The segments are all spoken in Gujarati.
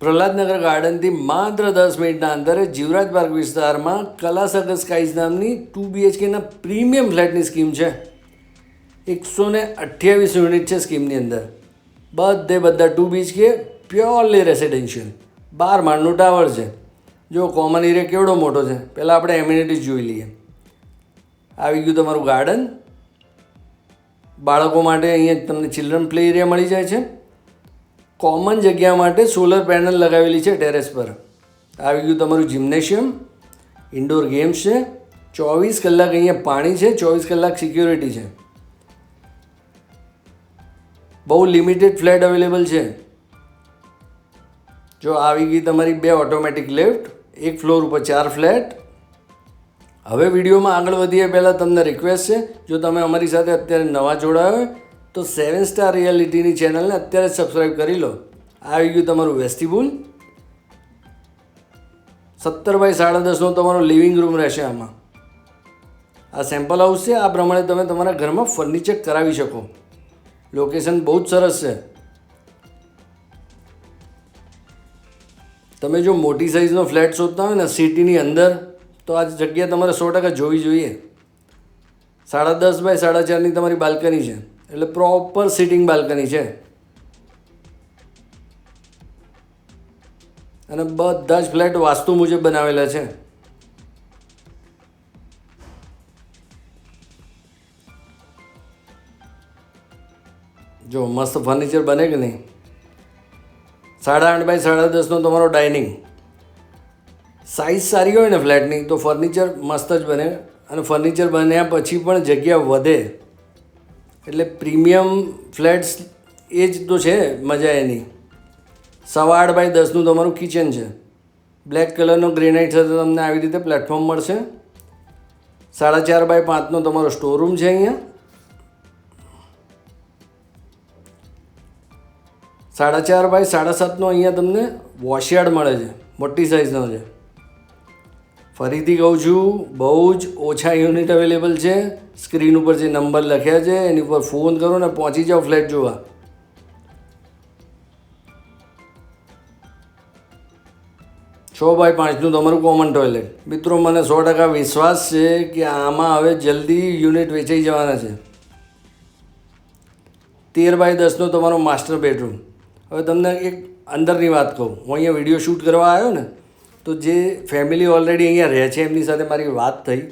પ્રહલાદનગર ગાર્ડનથી માત્ર દસ મિનિટના અંતરે જીવરાજ પાર્ક વિસ્તારમાં કલાસગર સ્કાઈઝ નામની ટુ બીએચકેના પ્રીમિયમ ફ્લેટની સ્કીમ છે. એકસો ને અઠ્યાવીસ યુનિટ છે સ્કીમની અંદર. બધે બધા ટુ બીએચકે પ્યોરલી રેસિડેન્શિયલ. બાર માળનું ટાવર છે. જો કોમન એરિયા કેવડો મોટો છે? પહેલાં આપણે એમ્યુનિટીઝ જોઈ લઈએ. આવી ગયું તમારું ગાર્ડન. બાળકો માટે અહીંયા તમને ચિલ્ડ્રન પ્લે એરિયા મળી જાય છે. કોમન જગ્યા માટે સોલર પેનલ લગાવેલી છે ટેરેસ પર. આવી ગયું તમારું જિમ્નેશિયમ ઇન્ડોર ગેમ્સ છે, ચોવીસ કલાક અહીંયા પાણી છે, ચોવીસ કલાક સિક્યોરિટી છે. બહુ લિમિટેડ ફ્લેટ અવેલેબલ છે. જો આવી ગઈ તમારી બે ઓટોમેટિક લિફ્ટ એક ફ્લોર ઉપર ચાર ફ્લેટ હવે વિડીયોમાં આગળ વધીએ, પહેલાં તમને રિક્વેસ્ટ છે, જો તમે અમારી સાથે અત્યારે નવા જોડાયા હોય તો સેવન સ્ટાર રિયાલિટીની ચેનલને અત્યારે સબસ્ક્રાઈબ કરી લો. આવી ગયું તમારું વેસ્ટિબુલ. સત્તર બાય સાડા દસનો તમારો લિવિંગ રૂમ રહેશે આમાં. આ સેમ્પલ હાઉસ છે, આ પ્રમાણે તમે તમારા ઘરમાં ફર્નિચર કરાવી શકો. લોકેશન બહુ જ સરસ છે. તમે જો મોટી સાઇઝનો ફ્લેટ શોધતા હોય ને સિટીની અંદર, તો આ જગ્યા તમારે સો ટકા જોવી જોઈએ. સાડા દસ બાય સાડા ચારની તમારી બાલ્કની છે. એટલે પ્રોપર સિટિંગ બાલ્કની છે. અને બધા જ ફ્લેટ વાસ્તુ મુજબ બનાવેલા છે. જો મસ્ત ફર્નિચર બને કે નહીં? સાડા આઠ બાય સાડા દસનો તમારો ડાઇનિંગ સાઇઝ સારી હોય ને ફ્લેટની તો ફર્નિચર મસ્ત જ બને. અને ફર્નિચર બન્યા પછી પણ જગ્યા વધે. એટલે પ્રીમિયમ ફ્લેટ્સ એ જ તો છે, મજા એની. સવા આઠ બાય દસનું તમારું કિચન છે. બ્લેક કલરનો ગ્રેનાઇટ સાથે તમને આવી રીતે પ્લેટફોર્મ મળશે. સાડા ચાર બાય પાંચનો તમારો સ્ટોરૂમ છે અહીંયા. સાડા ચાર બાય સાડા સાતનો અહીંયા તમને વોશયાર્ડ મળે છે, મોટી સાઇઝનો છે. ફરીથી કહું છું, બહુ જ ઓછા યુનિટ અવેલેબલ છે. સ્ક્રીન ઉપર જે નંબર લખ્યા છે, એની ઉપર ફોન કરો ને પહોંચી જાઓ ફ્લેટ જોવા. છ બાય પાંચનું તમારું કોમન ટોયલેટ મિત્રો, મને સો ટકા વિશ્વાસ છે કે આમાં હવે જલ્દી યુનિટ વેચાઈ જવાના છે. તેર બાય દસનો તમારો માસ્ટર બેડરૂમ હવે તમને એક અંદરની વાત કહું. હું અહીંયા વીડિયો શૂટ કરવા આવ્યો ને તો જે ફેમિલી ઓલરેડી અહીંયા રહે છે, એમની સાથે મારી વાત થઈ,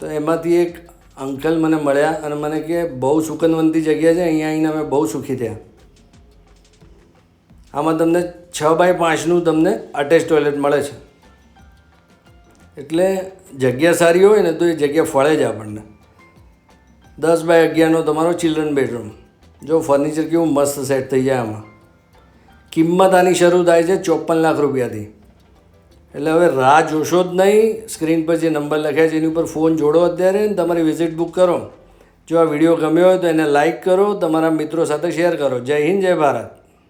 તો એમાંથી એક અંકલ મને મળ્યા અને મને કે, બહુ સુકનવંતી જગ્યા છે, અહીંયા આવીને અમે બહુ સુખી થયા. આમાં તમને છ બાય પાંચનું તમને અટેચ ટોયલેટ મળે છે. એટલે જગ્યા સારી હોય ને, તો એ જગ્યા ફળે જ આપણને. દસ બાય અગિયારનો તમારો ચિલ્ડ્રન બેડરૂમ જો ફર્નિચર કેવું મસ્ત સેટ થઈ જાય આમાં. કિંમત આની શરૂ થાય છે ચોપન લાખ રૂપિયાથી. એટલે હવે રાહ જોશો જ નહીં. સ્ક્રીન પર જે નંબર લખ્યા છે, એની ઉપર ફોન જોડો અત્યારે ને તમારી વિઝિટ બુક કરો. જો આ વીડિયો ગમ્યો હોય તો એને લાઇક કરો, તમારા મિત્રો સાથે શેર કરો. જય હિન્દ, જય ભારત.